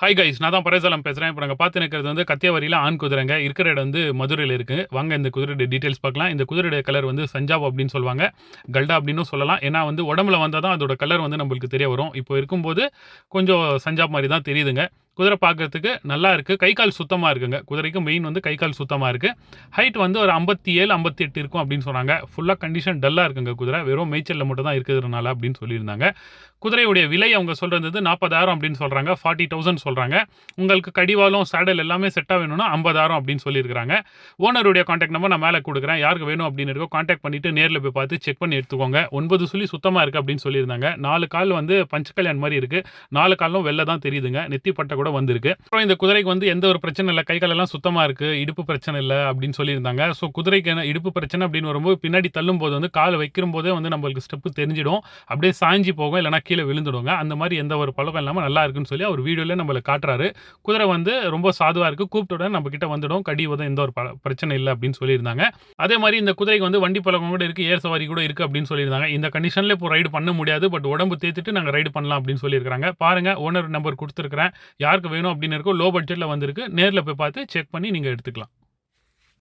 Hi guys நான் தான் பரேசலம் பேசுகிறேன் இப்போ நாங்கள் பார்த்து நிற்கிறது வந்து கத்தியவரியில் ஆண் குதிரைங்க. இருக்கிற இடம் வந்து மதுரையில் இருக்குது வாங்க இந்த குதிரையோட டீட்டெயில்ஸ் பார்க்கலாம். இந்த குதிரையோட கலர் வந்து சஞ்சாப் அப்படின்னு சொல்லுவாங்க. கல்டா அப்படின்னு சொல்லலாம். ஏன்னா வந்து உடம்புல வந்தால் தான் அதோட கலர் வந்து நம்மளுக்கு தெரிய வரும். இப்போ இருக்கும்போது கொஞ்சம் சஞ்சாப் மாதிரி தான் தெரியுதுங்க. குதிரை பார்க்கறதுக்கு நல்லா இருக்குது கை கால் சுத்தமாக இருக்குங்க. குதிரைக்கு மெயின் வந்து கை கால் சுத்தமாக இருக்குது ஹைட் வந்து ஒரு ஐம்பத்தி ஏழு ஐம்பத்தி எட்டு இருக்கும் அப்படின்னு சொன்னாங்க. ஃபுல்லாக கண்டிஷன் டல்லாக இருக்குங்க குதிரை. வெறும் மேய்ச்சலில் மட்டும் தான் இருக்கிறதுனால அப்படின்னு சொல்லியிருந்தாங்க. குதிரையுடைய விலை அவங்க சொல்கிறது நாற்பதாயிரம் அப்படின்னு சொல்கிறாங்க ஃபார்ட்டி தௌசண்ட் சொல்கிறாங்க உங்களுக்கு கடிவாளம் சேடல் எல்லாமே செட்டாக வேணும்னா ஐம்பதாயிரம் அப்படின்னு சொல்லியிருக்காங்க ஓனருடைய காண்டாக்ட் நம்பர் நான் மேலே கொடுக்குறேன். யாருக்கு வேணும் அப்படின்னு இருக்கோ காண்டாக்ட் பண்ணிவிட்டு நேரில் போய் பார்த்து செக் பண்ணி எடுத்துக்கோங்க. ஒன்பது சொல்லி சுத்தமாக இருக்குது அப்படின்னு சொல்லியிருந்தாங்க. நாலு கால் வந்து பஞ்சகல்யாண் மாதிரி இருக்குது நாலு காலும் வெளில தான் தெரியுதுங்க. நெத்தி பட்டை கூட வந்திருக்கு. அப்புறம் இந்த குதிரைக்கு வந்து எந்த ஒரு பிரச்சனை இல்லை. கை காலெல்லாம் சுத்தமாக இருக்குது இடுப்பு பிரச்சனை இல்லை அப்படின்னு சொல்லியிருந்தாங்க. ஸோ குதிரைக்கு என்ன இடுப்பு பிரச்சனை அப்படின்னு வரும்போது பின்னாடி தள்ளும் போது வந்து கால் வைக்கும் போதே வந்து நம்மளுக்கு ஸ்டெப்பு தெரிஞ்சிடும். அப்படியே சாஞ்சி போகும். இல்லைனா கீழே விழுந்துடுங்க. அந்த மாதிரி எந்த ஒரு பழக்கம் இல்லாமல் நல்லா இருக்குன்னு சொல்லி அவர் வீடியோவில் நம்மளை காட்டுறாரு. குதிரை வந்து ரொம்ப சாதுவாக இருக்குது கூப்பிட்டோட நம்ம கிட்ட வந்துடும். கடி உதம் எந்த ஒரு ப- பிரச்சனை இல்லை அப்படின்னு சொல்லியிருந்தாங்க. அதே மாதிரி இந்த குதிரைக்கு வந்து வண்டி பழக்கம் கூட இருக்குது ஏர் சவாரி கூட இருக்குது அப்படின்னு சொல்லியிருந்தாங்க. இந்த கண்டிஷனில் இப்போ ரைடு பண்ண முடியாது. பட் உடம்பு தேர்த்துட்டு நாங்கள் ரைடு பண்ணலாம் அப்படின்னு சொல்லியிருக்காங்க பாருங்கள் ஓனர் நம்பர் கொடுத்துருக்கிறேன். யாருக்கு வேணும் அப்படின்னு இருக்கோ லோ பட்ஜெட்டில் வந்திருக்கு நேரில் போய் பார்த்து செக் பண்ணி நீங்கள் எடுத்துக்கலாம்.